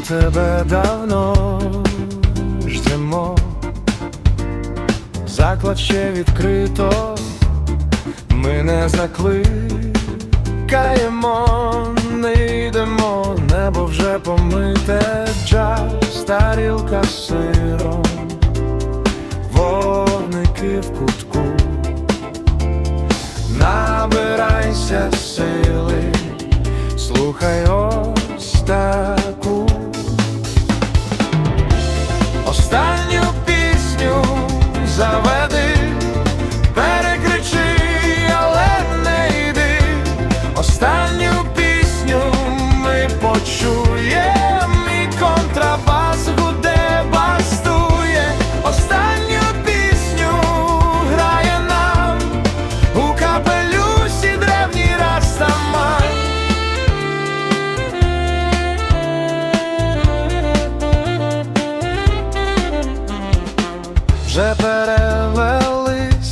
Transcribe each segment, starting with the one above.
тебе давно ждемо, заклад ще відкрито, ми не закликаємо, не йдемо, небо вже помите, джаз, тарілка сиром, вогники в кутку, набирайся сили, слухай ось stop. Вже перевелися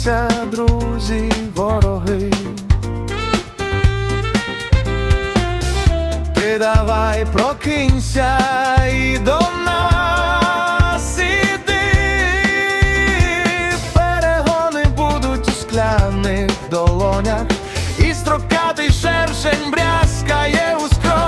друзі, вороги. Ти давай прокинься і до нас іди. Перегони будуть у скляних долонях, і строкатий шершень брязкає у бряз